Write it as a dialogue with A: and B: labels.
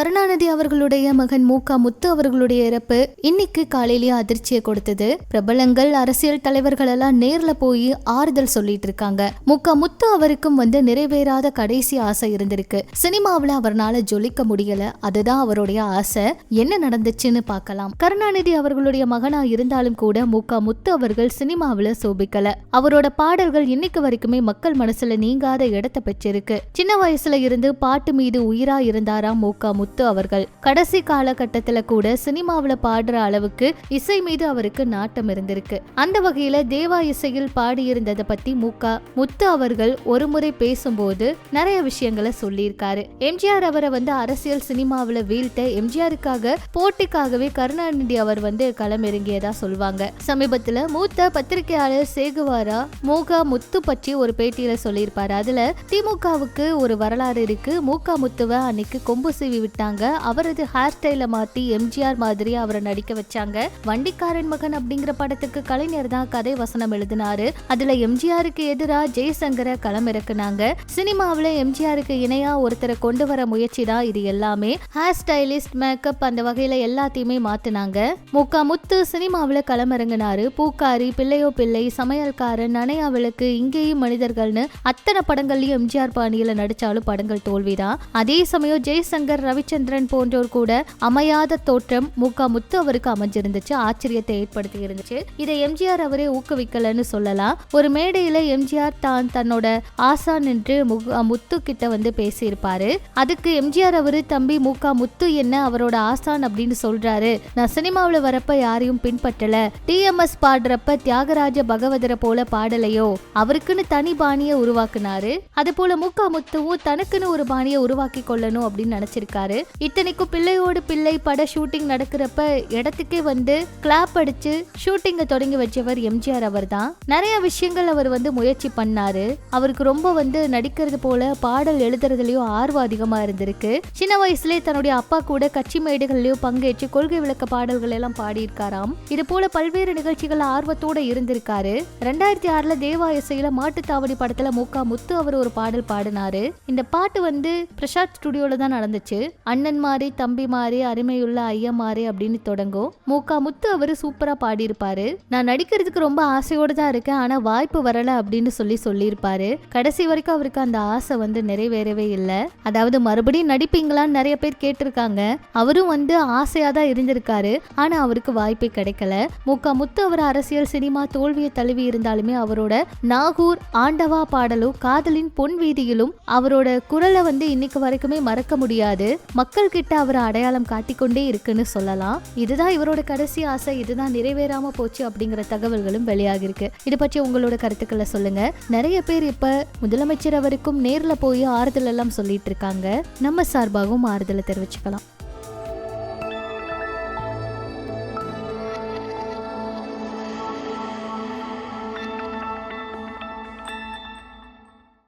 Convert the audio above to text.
A: கருணாநிதி அவர்களுடைய மகன் மூகா முத்து அவர்களுடைய இறப்பு இன்னைக்கு காலையிலேயே அதிர்ச்சியை கொடுத்தது. பிரபலங்கள் அரசியல் தலைவர்கள் எல்லாம் நேர்ல போய் ஆறுதல் சொல்லிட்டு இருக்காங்க. மூகா முத்து அவருக்கும் வந்து நிறைவேறாத கடைசி ஆசை இருந்திருக்கு. சினிமாவுல அவரால் ஜொலிக்க முடியல. அதுதான் அவருடைய ஆசை. என்ன நடந்துச்சுன்னு பார்க்கலாம். கருணாநிதி அவர்களுடைய மகனா இருந்தாலும் கூட மூகா முத்து அவர்கள் சினிமாவுல சோபிக்கல. அவரோட பாடல்கள் இன்னைக்கு வரைக்குமே மக்கள் மனசுல நீங்காத இடத்தை பெற்றிருக்கு. சின்ன வயசுல இருந்து பாட்டு மீது உயிரா இருந்தாராம் மூகா முத்து? முத்து அவர்கள். கடைசி காலகட்டத்துல கூட சினிமாவுல பாடுற அளவுக்கு இசை மீது அவருக்கு நாட்டம் இருந்திருக்கு. அந்த வகையில தேவா இசையில் பாடியிருந்ததை பத்தி முகா முத்து அவர்கள் ஒருமுறை பேசும்போது நிறைய விஷயங்களை சொல்லியிருக்காரு. எம்ஜிஆர் அவரை வந்து அரசியல் சினிமாவில வீழ்த்த எம்ஜிஆருக்காக போட்டிக்காகவே கருணாநிதி அவர் வந்து களமிறங்கியதா சொல்லுவாங்க சமீபத்துல மூத்த பத்திரிகையாளர் சேகுவாரா மூகா முத்து பற்றி ஒரு பேட்டியில சொல்லியிருப்பாரு. அதுல திமுகவுக்கு ஒரு வரலாறு இருக்கு. மூகா முத்துவ அன்னைக்கு கொம்பு சீவி விட்டாங்க அவரது ஹேர் ஸ்டைல மாத்தி எம்ஜிஆர் மாதிரி அவரை நடிக்க வச்சாங்க. வண்டிக்காரன் மகன் அப்படிங்கிற படத்துக்கு கலைஞர் தான் கதை வசனம் எழுதினாரு. அதுல எம்ஜிஆருக்கு எதிராக ஜெய்சங்கரை களமிறக்குனாங்க. சினிமாவுல எம்ஜிஆருக்கு இணையா ஒருத்தரை கொண்டு வர முயற்சி தான் இது எல்லாமே. ஹேர் ஸ்டைலிஸ்ட் மேக்கப் அந்த வகையில எல்லாத்தையுமே மாத்தினாங்க. முக்கா முத்து சினிமாவுல களமிறங்கினாரு. பூக்காரி பிள்ளையோ பிள்ளை சமையல்காரன் நனையா விளக்கு இங்கேயும் மனிதர்கள்னு அத்தனை படங்கள்லயும் எம்ஜிஆர் பாணியில நடிச்சாலும் படங்கள் தோல்விதான். அதே சமயம் ஜெய்சங்கர் ரவி ரவிச்சந்திரன் போன்றோர் கூட அமையாத தோற்றம் மூகா முத்து அவருக்கு அமைஞ்சிருந்துச்சு ஆச்சரியத்தை ஏற்படுத்தி இருந்துச்சு இதை எம்ஜிஆர் அவரே ஊக்குவிக்கலன்னு சொல்லலாம். ஒரு மேடையில எம்ஜிஆர் தான் தன்னோட ஆசான் என்று முக- முத்து கிட்ட வந்து பேசியிருப்பாரு. அதுக்கு எம்ஜிஆர் அவரு தம்பி மூகா முத்து என்ன அவரோட ஆசான் அப்படின்னு சொல்றாரு. நான் சினிமாவில் வரப்ப யாரையும் பின்பற்றல. டிஎம்எஸ் பாடுறப்ப தியாகராஜ பகவதரை போல பாடலையோ அவருக்குன்னு தனி பாணியை உருவாக்குனாரு. அது போல மூகா முத்துவும் தனக்குன்னு ஒரு பாணியை உருவாக்கி கொள்ளணும் அப்படின்னு நினைச்சிருக்காரு. இத்தனைக்கும் பிள்ளையோடு பிள்ளை பட ஷூட்டிங் நடக்கிறப்ப இடத்துக்கே வந்து கிளாப் அடிச்சு ஷூட்டிங்கை தொடங்கி வச்சவர் எம்ஜிஆர் அவர் தான் நிறைய விஷயங்கள் அவர் வந்து முயற்சி பண்ணாரு. அவருக்கு ரொம்ப வந்து நடிக்கிறது போல பாடல் எழுதுறதுலயும் ஆர்வம் அதிகமா இருந்திருக்கு. சின்ன வயசுலயே தன்னுடைய அப்பா கூட கட்சி மேடைகள்லயும் பங்கேற்று கொள்கை விளக்க பாடல்கள் எல்லாம் பாடியிருக்காராம். இது போல பல்வேறு நிகழ்ச்சிகள் ஆர்வத்தோட இருந்திருக்காரு. ரெண்டாயிரத்தி ஆறுல தேவா இசையில மாட்டுத்தாவடி படத்துல முக்கா முத்து அவர் ஒரு பாடல் பாடினாரு. இந்த பாட்டு வந்து பிரசாத் ஸ்டுடியோல தான் நடந்துச்சு. அண்ணன் மாறி தம்பி மாறி அருமையுள்ள ஐயா மாறி அப்படின்னு தொடங்கும் மூக்கா முத்து அவரு சூப்பரா பாடியிருப்பாரு. நான் நடிக்கிறதுக்கு ரொம்ப ஆசையோட தான் இருக்கேன். ஆனா வாய்ப்பு வரல அப்படின்னு சொல்லி சொல்லியிருப்பாரு. கடைசி வரைக்கும் அவருக்கு அந்த ஆசை வந்து நிறைவேறவே இல்லை. அதாவது மறுபடியும் நடிப்பீங்களான்னு நிறைய பேர் கேட்டிருக்காங்க. அவரும் வந்து ஆசையா தான் இருந்திருக்காரு. ஆனா அவருக்கு வாய்ப்பே கிடைக்கல. மூக்கா முத்து அவர் அரசியல் சினிமா தோல்வியை தழுவி இருந்தாலுமே அவரோட நாகூர் ஆண்டவா பாடலும் காதலின் பொன் வீதியிலும் அவரோட குரலை வந்து இன்னைக்கு வரைக்குமே மறக்க முடியாது. மக்கள் கிட்ட அவர் அடையாளம் காட்டிக்கொண்டே இருக்குன்னு சொல்லலாம். இதுதான் இவரோட கடைசி ஆசை இதுதான் நிறைவேறாம போச்சு அப்படிங்கிற தகவல்களும் வெளியாகிருக்கு. இது பற்றி உங்களோட கருத்துக்களை சொல்லுங்க. நிறைய பேர் இப்ப முதலமைச்சர் அவருக்கும் நேர்ல போய் ஆறுதல் எல்லாம் சொல்லிட்டு இருக்காங்க. நம்ம சார்பாகவும் ஆறுதலை தெரிவிச்சுக்கலாம்.